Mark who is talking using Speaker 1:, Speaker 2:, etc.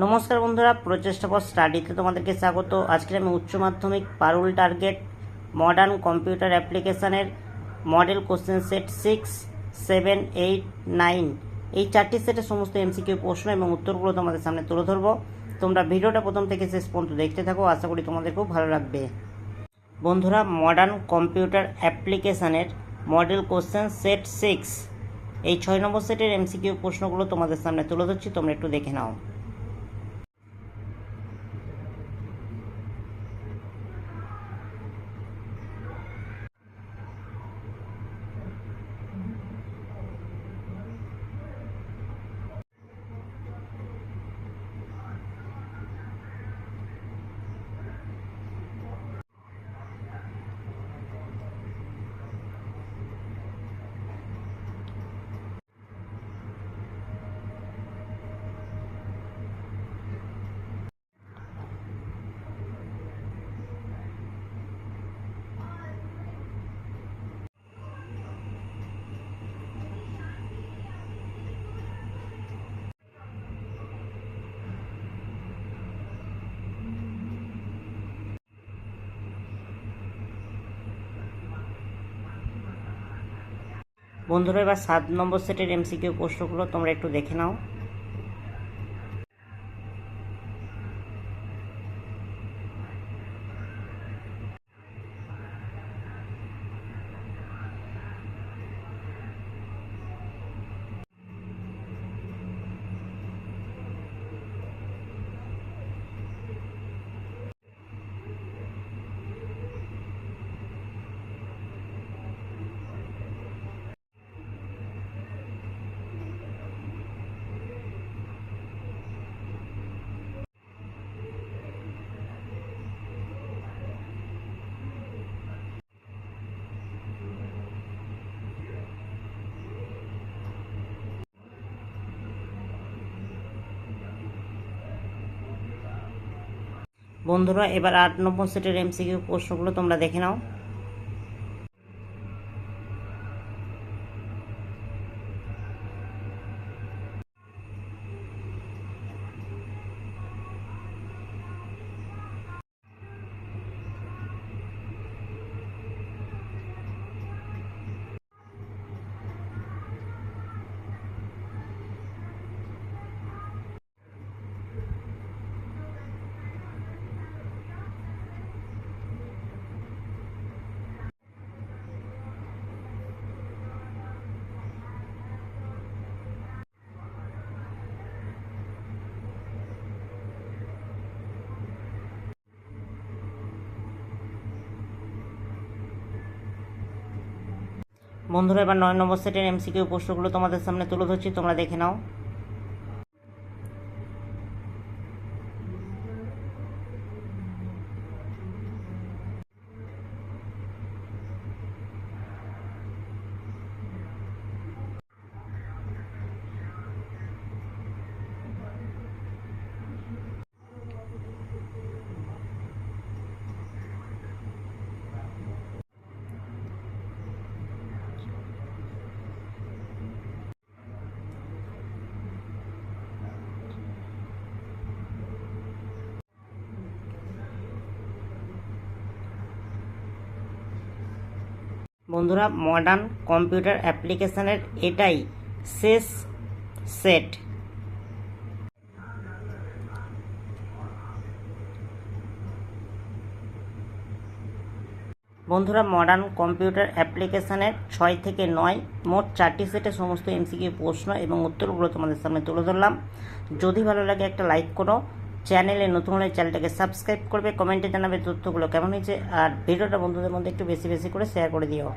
Speaker 1: নমস্কার বন্ধুরা, প্রচেষ্টা ফর স্টাডিতে তোমাদেরকে স্বাগত। আজকে আমি উচ্চ মাধ্যমিক Parul target modern computer অ্যাপ্লিকেশানের model question set six seven eight nine এই চারটি সেটের সমস্ত এমসিকিউ প্রশ্ন এবং উত্তরগুলো তোমাদের সামনে তুলে ধরবো। তোমরা ভিডিওটা প্রথম থেকে শেষ পর্যন্ত দেখতে থাকো, আশা করি তোমাদের খুব ভালো লাগবে। বন্ধুরা, মডার্ন কম্পিউটার অ্যাপ্লিকেশানের মডেল কোশ্চেন সেট সিক্স এই ছয় নম্বর সেটের এমসিকিউ প্রশ্নগুলো তোমাদের সামনে তুলে ধরছি, তোমরা একটু দেখে নাও। বন্ধুরা এবার সাত নম্বর সেটের এমসিকিউ প্রশ্নগুলো তোমরা একটু দেখে নাও। বন্ধুরা এবার আট নম্বর সেটের এমসিকিউ প্রশ্নগুলো তোমরা দেখে নাও। বন্ধুরা এবার নয় নম্বর সেটের এমসিকিউ প্রশ্নগুলো তোমাদের সামনে তুলে ধরছি তোমরা দেখে নাও। বন্ধুরা মডার্ন কম্পিউটার অ্যাপ্লিকেশানের এটাই শেষ সেট বন্ধুরা মডার্ন কম্পিউটার অ্যাপ্লিকেশানের ছয় থেকে নয়, মোট চারটি সেটে সমস্ত এমসিকিউ প্রশ্ন এবং উত্তরগুলো তোমাদের সামনে তুলে ধরলাম। যদি ভালো লাগে একটা লাইক করো চ্যানেলে নতুন হলে চ্যানেলটাকে সাবস্ক্রাইব করবে, কমেন্টে জানাবে তথ্যগুলো কেমন হয়েছে, আর ভিডিওটা বন্ধুদের মধ্যে একটু বেশি বেশি করে শেয়ার করে দিও।